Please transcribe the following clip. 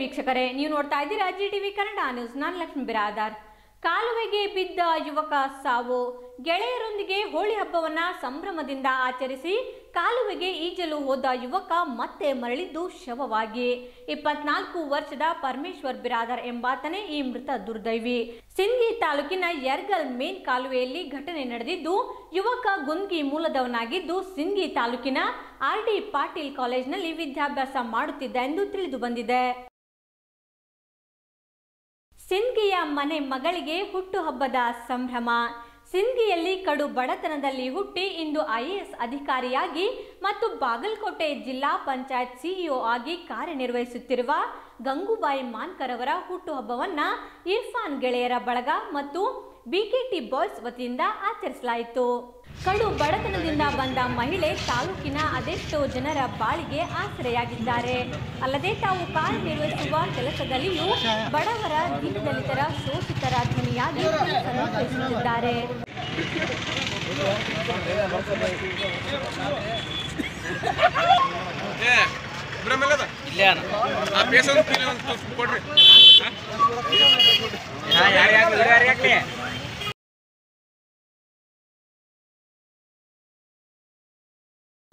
ವೀಕ್ಷಕರೇ, ನೀವು ನೋಡ್ತಾ ಇದ್ದೀರಾ ಜಿ ಟಿವಿ ಕನ್ನಡ ನ್ಯೂಸ್. ನಾನು ಲಕ್ಷ್ಮೀ ಬಿರಾದಾರ್. ಕಾಲುವೆಗೆ ಬಿದ್ದ ಯುವಕ ಸಾವು. ಗೆಳೆಯರೊಂದಿಗೆ ಹೋಳಿ ಹಬ್ಬವನ್ನ ಸಂಭ್ರಮದಿಂದ ಆಚರಿಸಿ ಕಾಲುವೆಗೆ ಈಜಲು ಹೋದ ಯುವಕ ಮತ್ತೆ ಮರಳಿದ್ದು ಶವವಾಗಿ. ಇಪ್ಪತ್ನಾಲ್ಕು ವರ್ಷದ ಪರಮೇಶ್ವರ್ ಬಿರಾದರ್ ಎಂಬಾತನೇ ಈ ಮೃತ ದುರ್ದೈವಿ. ಸಿಂಧಿ ತಾಲೂಕಿನ ಯರ್ಗಲ್ ಮೇನ್ ಕಾಲುವೆಯಲ್ಲಿ ಘಟನೆ ನಡೆದಿದ್ದು, ಯುವಕ ಗುಂದ್ಗಿ ಮೂಲದವನಾಗಿದ್ದು ಸಿಂಧಿ ತಾಲೂಕಿನ ಆರ್ ಡಿ ಪಾಟೀಲ್ ಕಾಲೇಜಿನಲ್ಲಿ ವಿದ್ಯಾಭ್ಯಾಸ ಮಾಡುತ್ತಿದ್ದ ಎಂದು ತಿಳಿದು ಬಂದಿದೆ. ಸಿಂಧಿಯ ಮನೆ ಮಗಳಿಗೆ ಹುಟ್ಟುಹಬ್ಬದ ಸಂಭ್ರಮ. ಸಿಂಧಿಯಲ್ಲಿ ಕಡು ಬಡತನದಲ್ಲಿ ಹುಟ್ಟಿ ಇಂದು ಐಎಎಸ್ ಅಧಿಕಾರಿಯಾಗಿ ಮತ್ತು ಬಾಗಲಕೋಟೆ ಜಿಲ್ಲಾ ಪಂಚಾಯತ್ ಸಿಇಒ ಆಗಿ ಕಾರ್ಯನಿರ್ವಹಿಸುತ್ತಿರುವ ಗಂಗೂಬಾಯಿ ಮಾನ್ಕರ್ ಅವರ ಹುಟ್ಟುಹಬ್ಬವನ್ನು ಇರ್ಫಾನ್ ಗೆಳೆಯರ ಬಳಗ ಮತ್ತು ಬಿಕೆಟಿ ಬಾಯ್ಸ್ ವತಿಯಿಂದ ಆಚರಿಸಲಾಯಿತು. ಕಡು ಬಡತನದಿಂದ ಬಂದ ಮಹಿಳೆ ತಾಲೂಕಿನ ಅದೆಷ್ಟೋ ಜನರ ಬಾಳಿಗೆ ಆಸರೆಯಾಗಿದ್ದಾರೆ. ಅಲ್ಲದೆ ತಾವು ಕಾರ್ಯನಿರ್ವಹಿಸುವ ಕೆಲಸದಲ್ಲಿಯೂ ಬಡವರ ದೀನದಲಿತರ ಶೋಷಿತರ ಧ್ವನಿಯಾಗಿ ಕೆಲಸ ನಿರ್ವಹಿಸುತ್ತಿದ್ದಾರೆ